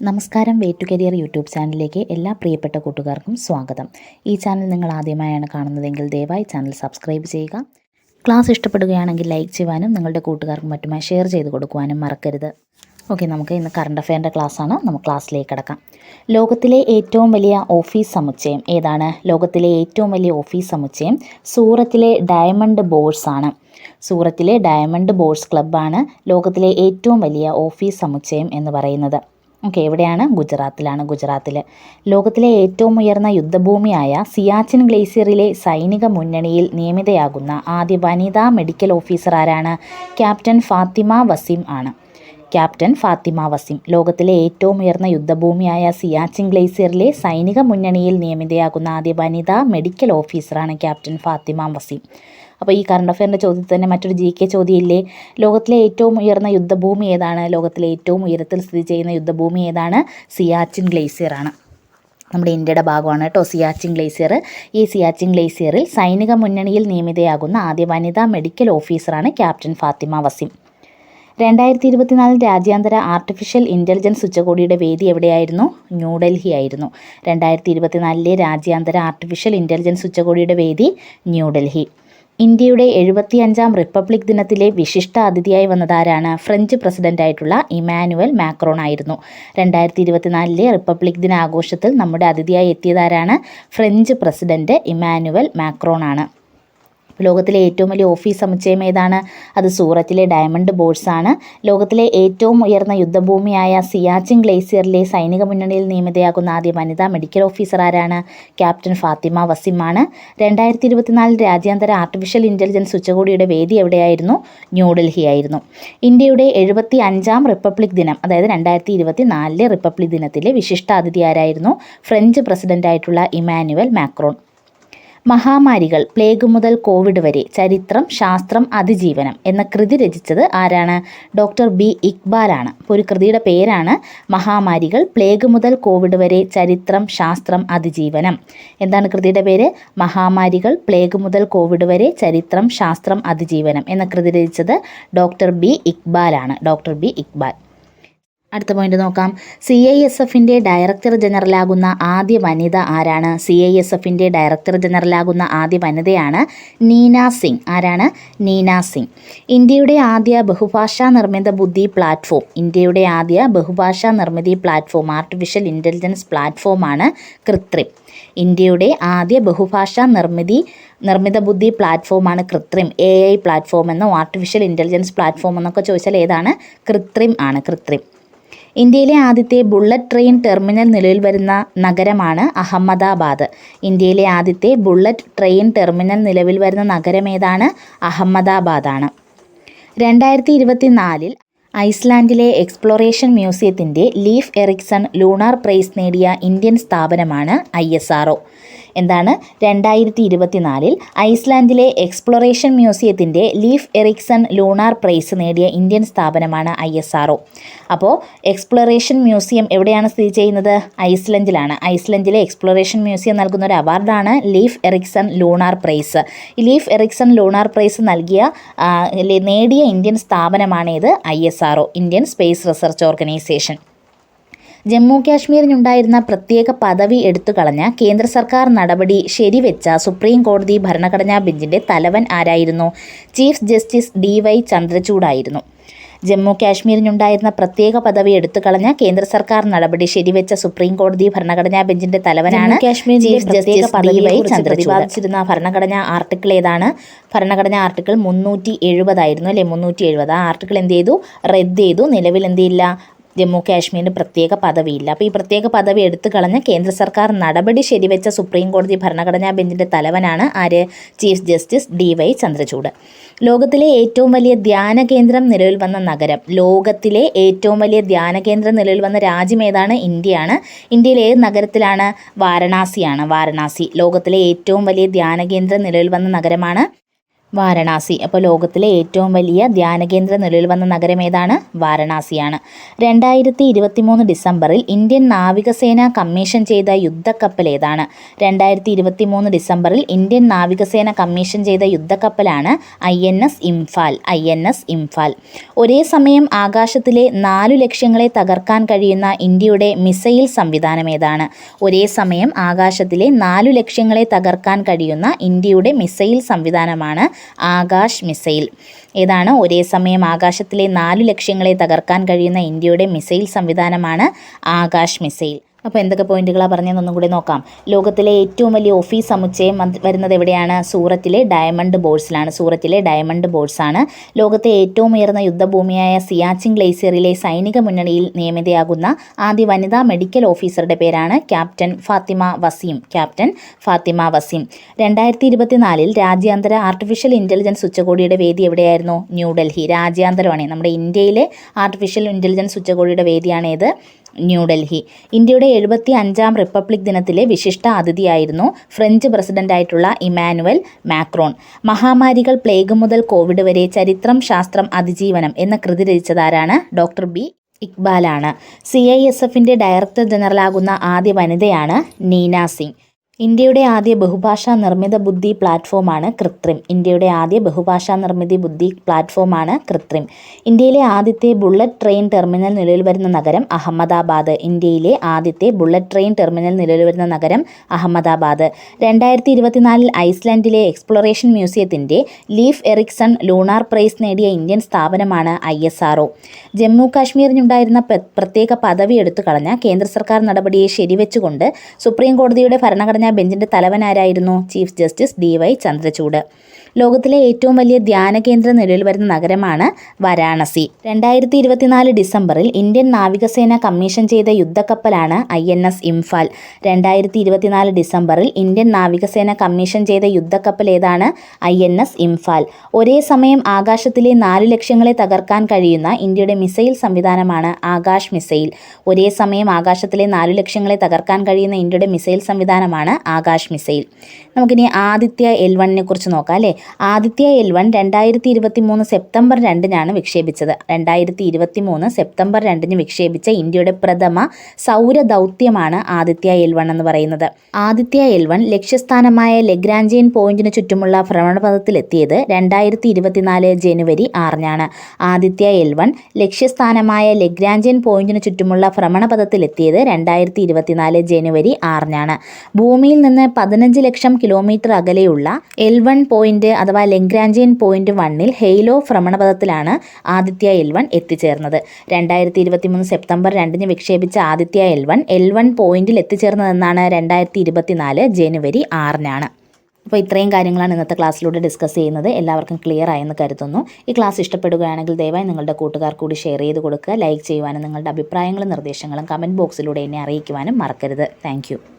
നമസ്കാരം way to career YouTube ചാനലിലേക്ക് എല്ലാ പ്രിയപ്പെട്ട കൂട്ടുകാർക്കും സ്വാഗതം. ഈ ചാനൽ നിങ്ങൾ ആദ്യമായാണ് കാണുന്നതെങ്കിൽ ദയവായി ചാനൽ സബ്സ്ക്രൈബ് ചെയ്യുക. ക്ലാസ് ഇഷ്ടപ്പെടുകയാണെങ്കിൽ ലൈക്ക് ചെയ്യുവാനും നിങ്ങളുടെ കൂട്ടുകാർക്കും മറ്റുമായി ഷെയർ ചെയ്ത് കൊടുക്കുവാനും മറക്കരുത്. ഓക്കെ നമുക്ക് ഇന്ന് കറണ്ട് അഫെയറിന്റെ ക്ലാസ്സാണ് നമുക്ക് ക്ലാസ്സിലേക്ക് കിടക്കാം. ലോകത്തിലെ ഏറ്റവും വലിയ ഓഫീസ് സമുച്ചയം ഏതാണ്? ലോകത്തിലെ ഏറ്റവും വലിയ ഓഫീസ് സമുച്ചയം സൂറത്തിലെ ഡയമണ്ട് ബോർഡ്സ് ആണ്. സൂറത്തിലെ ഡയമണ്ട് ബോഴ്സ് ക്ലബ്ബാണ് ലോകത്തിലെ ഏറ്റവും വലിയ ഓഫീസ് സമുച്ചയം എന്ന് പറയുന്നത്. ഓക്കെ എവിടെയാണ്? ഗുജറാത്തിലാണ്. ഗുജറാത്തിൽ ലോകത്തിലെ ഏറ്റവും ഉയർന്ന യുദ്ധഭൂമിയായ സിയാച്ചിൻ ഗ്ലേസിയറിലെ സൈനിക മുന്നണിയിൽ നിയമിതയാകുന്ന ആദ്യ വനിതാ മെഡിക്കൽ ഓഫീസർ ആരാണ്? ക്യാപ്റ്റൻ ഫാത്തിമ വസീം ആണ്. ക്യാപ്റ്റൻ ഫാത്തിമ വസീം ലോകത്തിലെ ഏറ്റവും ഉയർന്ന യുദ്ധഭൂമിയായ സിയാച്ചിൻ ഗ്ലേസിയറിലെ സൈനിക മുന്നണിയിൽ നിയമിതയാകുന്ന ആദ്യ വനിതാ മെഡിക്കൽ ഓഫീസറാണ് ക്യാപ്റ്റൻ ഫാത്തിമ വസീം. അപ്പോൾ ഈ കറണ്ട് അഫെയറിന്റെ ചോദ്യത്തിൽ തന്നെ മറ്റൊരു ജി കെ ചോദ്യമില്ലേ? ലോകത്തിലെ ഏറ്റവും ഉയർന്ന യുദ്ധഭൂമി ഏതാണ്? ലോകത്തിലെ ഏറ്റവും ഉയരത്തിൽ സ്ഥിതി ചെയ്യുന്ന യുദ്ധഭൂമി ഏതാണ്? സിയാച്ചിൻ ഗ്ലേസിയർ ആണ്. നമ്മുടെ ഇന്ത്യയുടെ ഭാഗമാണ് കേട്ടോ സിയാച്ചിൻ ഗ്ലേസിയർ. ഈ സിയാച്ചിൻ ഗ്ലേസിയറിൽ സൈനിക മുന്നണിയിൽ നിയമിതയാകുന്ന ആദ്യ വനിതാ മെഡിക്കൽ ഓഫീസറാണ് ക്യാപ്റ്റൻ ഫാത്തിമ വസിം. രണ്ടായിരത്തി ഇരുപത്തിനാലിൽ രാജ്യാന്തര ആർട്ടിഫിഷ്യൽ ഇന്റലിജൻസ് ഉച്ചകോടിയുടെ വേദി എവിടെയായിരുന്നു? ന്യൂഡൽഹി ആയിരുന്നു രണ്ടായിരത്തി ഇരുപത്തിനാലിലെ രാജ്യാന്തര ആർട്ടിഫിഷ്യൽ ഇന്റലിജൻസ് ഉച്ചകോടിയുടെ വേദി ന്യൂഡൽഹി. ഇന്ത്യയുടെ എഴുപത്തിയഞ്ചാം റിപ്പബ്ലിക് ദിനത്തിലെ വിശിഷ്ട അതിഥിയായി വന്നതാരാണ് ഫ്രഞ്ച് പ്രസിഡന്റായിട്ടുള്ള ഇമാനുവൽ മാക്രോൺ ആയിരുന്നു. രണ്ടായിരത്തി ഇരുപത്തിനാലിലെ റിപ്പബ്ലിക് ദിന ആഘോഷത്തിൽ നമ്മുടെ അതിഥിയായി എത്തിയതാരാണ് ഫ്രഞ്ച് പ്രസിഡന്റ് ഇമാനുവൽ മാക്രോൺ ആണ്. ലോകത്തിലെ ഏറ്റവും വലിയ ഓഫീസ് സമുച്ചയം ഏതാണ്? അത് സൂറത്തിലെ ഡയമണ്ട് ബോർഡ്സ് ആണ് ലോകത്തിലെ ഏറ്റവും ഉയർന്ന യുദ്ധഭൂമിയായ സിയാച്ചിൻ ഗ്ലേസിയറിലെ സൈനിക മുന്നണിയിൽ നിയമിതയാകുന്ന ആദ്യ വനിതാ മെഡിക്കൽ ഓഫീസർ ആരാണ്? ക്യാപ്റ്റൻ ഫാത്തിമ വസിമാണ്. രണ്ടായിരത്തി ഇരുപത്തിനാലിൽ രാജ്യാന്തര ആർട്ടിഫിഷ്യൽ ഇന്റലിജൻസ് ഉച്ചകോടിയുടെ വേദി എവിടെയായിരുന്നു? ന്യൂഡൽഹി ആയിരുന്നു ഇന്ത്യയുടെ എഴുപത്തി അഞ്ചാം റിപ്പബ്ലിക് ദിനം അതായത് രണ്ടായിരത്തി ഇരുപത്തി നാലിലെ റിപ്പബ്ലിക് ദിനത്തിലെ വിശിഷ്ടാതിഥി ആരായിരുന്നു ഫ്രഞ്ച് പ്രസിഡന്റായിട്ടുള്ള ഇമാനുവൽ മാക്രോൺ. മഹാമാരികൾ പ്ലേഗ് മുതൽ കോവിഡ് വരെ ചരിത്രം ശാസ്ത്രം അതിജീവനം എന്ന കൃതി രചിച്ചത് ആരാണ്? Doctor B. ഇക്ബാലാണ്. അപ്പോൾ ഒരു കൃതിയുടെ പേരാണ് മഹാമാരികൾ പ്ലേഗ് മുതൽ കോവിഡ് വരെ ചരിത്രം ശാസ്ത്രം അതിജീവനം. എന്താണ് കൃതിയുടെ പേര്? മഹാമാരികൾ പ്ലേഗ് മുതൽ കോവിഡ് വരെ ചരിത്രം ശാസ്ത്രം അതിജീവനം എന്ന കൃതി രചിച്ചത് doctor B. ഇക്ബാലാണ്. Doctor B. Iqbal. അടുത്ത പോയിന്റ് നോക്കാം. സി ഐ എസ് എഫിന്റെ ഡയറക്ടർ ജനറലാകുന്ന ആദ്യ വനിത ആരാണ്? സി ഐ എസ് എഫിന്റെ ഡയറക്ടർ ജനറലാകുന്ന ആദ്യ വനിതയാണ് നീന സിംഗ്. ആരാണ്? നീന സിംഗ്. ഇന്ത്യയുടെ ആദ്യ ബഹുഭാഷാ നിർമ്മിത ബുദ്ധി പ്ലാറ്റ്ഫോം ഇന്ത്യയുടെ ആദ്യ ബഹുഭാഷാ നിർമ്മിതി പ്ലാറ്റ്ഫോം ആർട്ടിഫിഷ്യൽ ഇന്റലിജൻസ് പ്ലാറ്റ്ഫോമാണ് കൃത്രിം. ഇന്ത്യയുടെ ആദ്യ ബഹുഭാഷാ നിർമ്മിതി നിർമ്മിത ബുദ്ധി പ്ലാറ്റ്ഫോമാണ് കൃത്രിം. എ ഐ പ്ലാറ്റ്ഫോം എന്നോ ആർട്ടിഫിഷ്യൽ ഇന്റലിജൻസ് പ്ലാറ്റ്ഫോം എന്നൊക്കെ ചോദിച്ചാൽ ഏതാണ്? കൃത്രിം ആണ് കൃത്രിം. ഇന്ത്യയിലെ ആദ്യത്തെ ബുള്ളറ്റ് ട്രെയിൻ ടെർമിനൽ നിലവിൽ വരുന്ന നഗരമാണ് അഹമ്മദാബാദ്. ഇന്ത്യയിലെ ആദ്യത്തെ ബുള്ളറ്റ് ട്രെയിൻ ടെർമിനൽ നിലവിൽ വരുന്ന നഗരം ഏതാണ് അഹമ്മദാബാദാണ്. രണ്ടായിരത്തി ഇരുപത്തി നാലിൽ ഐസ്ലാൻഡിലെ എക്സ്പ്ലോറേഷൻ മ്യൂസിയത്തിന്റെ ലീഫ് എറിക്സൺ ലൂണാർ പ്രൈസ് നേടിയ ഇന്ത്യൻ സ്ഥാപനമാണ് ഐ എസ് ആർ ഒ. എന്താണ്? രണ്ടായിരത്തി ഇരുപത്തിനാലിൽ ഐസ്ലാൻഡിലെ എക്സ്പ്ലോറേഷൻ മ്യൂസിയത്തിന്റെ ലീഫ് എറിക്സൺ ലൂണാർ പ്രൈസ് നേടിയ ഇന്ത്യൻ സ്ഥാപനമാണ് ഐ എസ് ആർ ഒ. അപ്പോൾ എക്സ്പ്ലോറേഷൻ മ്യൂസിയം എവിടെയാണ് സ്ഥിതി ചെയ്യുന്നത്? ഐസ്ലൻഡിലാണ്. ഐസ്ലൻഡിലെ എക്സ്പ്ലോറേഷൻ മ്യൂസിയം നൽകുന്ന ഒരു അവാർഡാണ് Leif Erikson lunar prize. Leif Erikson lunar prize നൽകിയ നേടിയ Indian സ്ഥാപനമാണേത് I S Indian space research organisation. Jammu കാശ്മീരിനുണ്ടായിരുന്ന പ്രത്യേക പദവി എടുത്തു കളഞ്ഞ കേന്ദ്ര സർക്കാർ നടപടി ശരിവെച്ച സുപ്രീം കോടതി ഭരണഘടനാ ബെഞ്ചിന്റെ തലവൻ ആരായിരുന്നു? ചീഫ് ജസ്റ്റിസ് ഡി വൈ ചന്ദ്രചൂഡായിരുന്നു. ജമ്മു കാശ്മീരിനുണ്ടായിരുന്ന പ്രത്യേക പദവി എടുത്തു കളഞ്ഞ കേന്ദ്ര സർക്കാർ നടപടി ശരിവെച്ച സുപ്രീം കോടതി ഭരണഘടനാ ബെഞ്ചിന്റെ തലവനാണ് Kashmir chief justice D Y പ്രതിപാദിച്ചിരുന്ന ഭരണഘടനാ ആർട്ടിക്കിൾ ഏതാണ്? ഭരണഘടനാ ആർട്ടിക്കിൾ മുന്നൂറ്റി എഴുപതായിരുന്നു അല്ലെ? മുന്നൂറ്റി എഴുപത്. ആ ആർട്ടിക്കിൾ എന്ത് ചെയ്തു? റദ്ദ് ചെയ്തു. നിലവിൽ എന്ത് ചെയ്യില്ല? ജമ്മു കാശ്മീരിന് പ്രത്യേക പദവിയില്ല. അപ്പോൾ ഈ പ്രത്യേക പദവി എടുത്തു കളഞ്ഞ് കേന്ദ്ര സർക്കാർ നടപടി ശരിവെച്ച സുപ്രീം കോടതി ഭരണഘടനാ ബെഞ്ചിന്റെ തലവനാണ് ആര്? Chief justice D Y Chandrachud. ലോകത്തിലെ ഏറ്റവും വലിയ ധ്യാന കേന്ദ്രം നിലവിൽ വന്ന നഗരം. ലോകത്തിലെ ഏറ്റവും വലിയ ധ്യാന കേന്ദ്രം നിലവിൽ വന്ന രാജ്യം ഏതാണ്? ഇന്ത്യയാണ്. ഇന്ത്യയിലെ ഏത് നഗരത്തിലാണ്? വാരണാസിയാണ്. വാരണാസി. ലോകത്തിലെ ഏറ്റവും വലിയ ധ്യാന കേന്ദ്രം നിലവിൽ വന്ന നഗരമാണ് വാരണാസി. അപ്പോൾ ലോകത്തിലെ ഏറ്റവും വലിയ ധ്യാനകേന്ദ്ര നിലവിൽ വന്ന നഗരം ഏതാണ്? വാരണാസിയാണ്. രണ്ടായിരത്തി ഇരുപത്തി മൂന്ന് ഡിസംബറിൽ ഇന്ത്യൻ നാവികസേന കമ്മീഷൻ ചെയ്ത യുദ്ധക്കപ്പൽ ഏതാണ്? രണ്ടായിരത്തി ഇരുപത്തി മൂന്ന് ഡിസംബറിൽ ഇന്ത്യൻ നാവികസേന കമ്മീഷൻ ചെയ്ത യുദ്ധക്കപ്പലാണ് I N S Imphal I N S Imphal. ഒരേ സമയം ആകാശത്തിലെ നാലു ലക്ഷ്യങ്ങളെ തകർക്കാൻ കഴിയുന്ന ഇന്ത്യയുടെ മിസൈൽ സംവിധാനം ഏതാണ്? ഒരേ സമയം ആകാശത്തിലെ നാലു ലക്ഷ്യങ്ങളെ തകർക്കാൻ കഴിയുന്ന ഇന്ത്യയുടെ മിസൈൽ സംവിധാനമാണ് ആകാശ് മിസൈൽ. ഏതാണ്? ഒരേ സമയം ആകാശത്തിലെ നാലു ലക്ഷ്യങ്ങളെ തകർക്കാൻ കഴിയുന്ന ഇന്ത്യയുടെ മിസൈൽ സംവിധാനമാണ് ആകാശ് മിസൈൽ. അപ്പോൾ എന്തൊക്കെ പോയിന്റുകളാണ് പറഞ്ഞതെന്നൊന്നും കൂടി നോക്കാം. ലോകത്തിലെ ഏറ്റവും വലിയ ഓഫീസ് സമുച്ചയം വരുന്നത് എവിടെയാണ്? സൂറത്തിലെ ഡയമണ്ട് ബോർഡ്സിലാണ്. സൂറത്തിലെ ഡയമണ്ട് ബോർഡ്സാണ്. ലോകത്തെ ഏറ്റവും ഉയർന്ന യുദ്ധഭൂമിയായ സിയാച്ചിങ് ഗ്ലേസിയറിലെ സൈനിക മുന്നണിയിൽ നിയമിതയാകുന്ന ആദ്യ വനിതാ മെഡിക്കൽ ഓഫീസറുടെ പേരാണ് ക്യാപ്റ്റൻ ഫാത്തിമ വസീം. ക്യാപ്റ്റൻ ഫാത്തിമ വസീം. രണ്ടായിരത്തി ഇരുപത്തിനാലിൽ രാജ്യാന്തര ആർട്ടിഫിഷ്യൽ ഇന്റലിജൻസ് ഉച്ചകോടിയുടെ വേദി എവിടെയായിരുന്നു? ന്യൂഡൽഹി രാജ്യാന്തരമാണ്. നമ്മുടെ ഇന്ത്യയിലെ ആർട്ടിഫിഷ്യൽ ഇന്റലിജൻസ് ഉച്ചകോടിയുടെ വേദിയാണ് ഏത് ന്യൂഡൽഹി ഇന്ത്യയുടെ എഴുപത്തി അഞ്ചാം റിപ്പബ്ലിക് ദിനത്തിലെ വിശിഷ്ട അതിഥിയായിരുന്നു ഫ്രഞ്ച് പ്രസിഡന്റായിട്ടുള്ള ഇമാനുവൽ മാക്രോൺ. മഹാമാരികൾ പ്ലേഗ് മുതൽ കോവിഡ് വരെ ചരിത്രം ശാസ്ത്രം അതിജീവനം എന്ന കൃതി രചിച്ചതാരാണ് ഡോക്ടർ ബി. ഇക്ബാലാണ്. സി. ഐ. എസ്. എഫിന്റെ ഡയറക്ടർ ജനറലാകുന്ന ആദ്യ വനിതയാണ് നീന സിംഗ്. ഇന്ത്യയുടെ ആദ്യ ബഹുഭാഷാ നിർമ്മിത ബുദ്ധി പ്ലാറ്റ്ഫോമാണ് കൃത്രിം. ഇന്ത്യയുടെ ആദ്യ ബഹുഭാഷാ നിർമ്മിത ബുദ്ധി പ്ലാറ്റ്ഫോമാണ് കൃത്രിം. ഇന്ത്യയിലെ ആദ്യത്തെ ബുള്ളറ്റ് ട്രെയിൻ ടെർമിനൽ നിലവിൽ വരുന്ന നഗരം അഹമ്മദാബാദ്. ഇന്ത്യയിലെ ആദ്യത്തെ ബുള്ളറ്റ് ട്രെയിൻ ടെർമിനൽ നിലവിൽ വരുന്ന നഗരം അഹമ്മദാബാദ്. രണ്ടായിരത്തി ഇരുപത്തിനാലിൽ ഐസ്ലാൻഡിലെ എക്സ്പ്ലോറേഷൻ മ്യൂസിയത്തിന്റെ ലീഫ് എറിക്സൺ ലൂണാർ പ്രൈസ് നേടിയ ഇന്ത്യൻ സ്ഥാപനമാണ് ഐ എസ് ആർ ജമ്മു കാശ്മീരിനുണ്ടായിരുന്ന പ്രത്യേക പദവി എടുത്തു കളഞ്ഞ കേന്ദ്ര സർക്കാർ നടപടിയെ ശരിവെച്ചുകൊണ്ട് സുപ്രീം കോടതിയുടെ ഭരണഘടനാ ബെഞ്ചിന്റെ തലവനാരായിരുന്നു chief justice D Y Chandrachud. ലോകത്തിലെ ഏറ്റവും വലിയ ധ്യാന കേന്ദ്ര നിലയിൽ വരുന്ന നഗരമാണ് വാരാണസി. രണ്ടായിരത്തി ഇരുപത്തിനാല് ഡിസംബറിൽ ഇന്ത്യൻ നാവികസേന കമ്മീഷൻ ചെയ്ത യുദ്ധക്കപ്പലാണ് ഐ എൻ എസ് ഇംഫാൽ. രണ്ടായിരത്തി ഇരുപത്തിനാല് ഡിസംബറിൽ ഇന്ത്യൻ നാവികസേന കമ്മീഷൻ ചെയ്ത യുദ്ധക്കപ്പൽ ഏതാണ്? I N S Imphal. ഒരേ സമയം ആകാശത്തിലെ നാല് ലക്ഷ്യങ്ങളെ തകർക്കാൻ കഴിയുന്ന ഇന്ത്യയുടെ മിസൈൽ സംവിധാനമാണ് ആകാശ് മിസൈൽ. ഒരേ സമയം ആകാശത്തിലെ നാല് ലക്ഷ്യങ്ങളെ തകർക്കാൻ കഴിയുന്ന ഇന്ത്യയുടെ മിസൈൽ സംവിധാനമാണ് ആകാശ് മിസൈൽ. നമുക്കിനി ആദിത്യ എൽ വണ്ണിനെ കുറിച്ച് നോക്കാം അല്ലേ? ആദിത്യ എൽ വൺ രണ്ടായിരത്തി ഇരുപത്തി മൂന്ന് സെപ്റ്റംബർ രണ്ടിനാണ് വിക്ഷേപിച്ചത്. രണ്ടായിരത്തി ഇരുപത്തി മൂന്ന് സെപ്റ്റംബർ രണ്ടിന് വിക്ഷേപിച്ച ഇന്ത്യയുടെ പ്രഥമ സൗര ദൗത്യമാണ് ആദിത്യ എൽ വൺ എന്ന് പറയുന്നത്. ആദിത്യ എൽ വൺ ലക്ഷ്യസ്ഥാനമായ ലെഗ്രാഞ്ചിയൻ പോയിന്റിന് ചുറ്റുമുള്ള ഭ്രമണപഥത്തിലെത്തിയത് രണ്ടായിരത്തി ഇരുപത്തിനാല് ജനുവരി ആറിനാണ്. ആദിത്യ എൽ വൺ ലക്ഷ്യസ്ഥാനമായ ലെഗ്രാഞ്ചിയൻ പോയിന്റിന് ചുറ്റുമുള്ള ഭ്രമണപഥത്തിലെത്തിയത് രണ്ടായിരത്തി ഇരുപത്തിനാല് ജനുവരി ആറിനാണ്. ഭൂമിയിൽ നിന്ന് പതിനഞ്ച് ലക്ഷം കിലോമീറ്റർ അകലെയുള്ള എൽ വൺ പോയിന്റ് അഥവാ ലെഗ്രാഞ്ചിയൻ പോയിന്റ് വണ്ണിൽ ഹെയ്ലോ ഭ്രമണപഥത്തിലാണ് ആദിത്യ എൽ വൺ എത്തിച്ചേർന്നത്. രണ്ടായിരത്തി ഇരുപത്തി മൂന്ന് സെപ്റ്റംബർ രണ്ടിന് വിക്ഷേപിച്ച Aditya L one L one പോയിന്റിൽ എത്തിച്ചേർന്നതെന്നാണ് രണ്ടായിരത്തി ഇരുപത്തിനാല് ജനുവരി ആറിനാണ്. അപ്പോൾ ഇത്രയും കാര്യങ്ങളാണ് ഇന്നത്തെ ക്ലാസ്സിലൂടെ ഡിസ്കസ് ചെയ്യുന്നത്. എല്ലാവർക്കും ക്ലിയർ ആയെന്ന് കരുതുന്നു. ഈ ക്ലാസ് ഇഷ്ടപ്പെടുകയാണെങ്കിൽ ദയവായി നിങ്ങളുടെ കൂട്ടുകാർ കൂടി ഷെയർ ചെയ്ത് കൊടുക്കുക. ലൈക്ക് ചെയ്യുവാനും നിങ്ങളുടെ അഭിപ്രായങ്ങളും നിർദ്ദേശങ്ങളും കമന്റ് ബോക്സിലൂടെ എന്നെ അറിയിക്കുവാനും മറക്കരുത്. താങ്ക്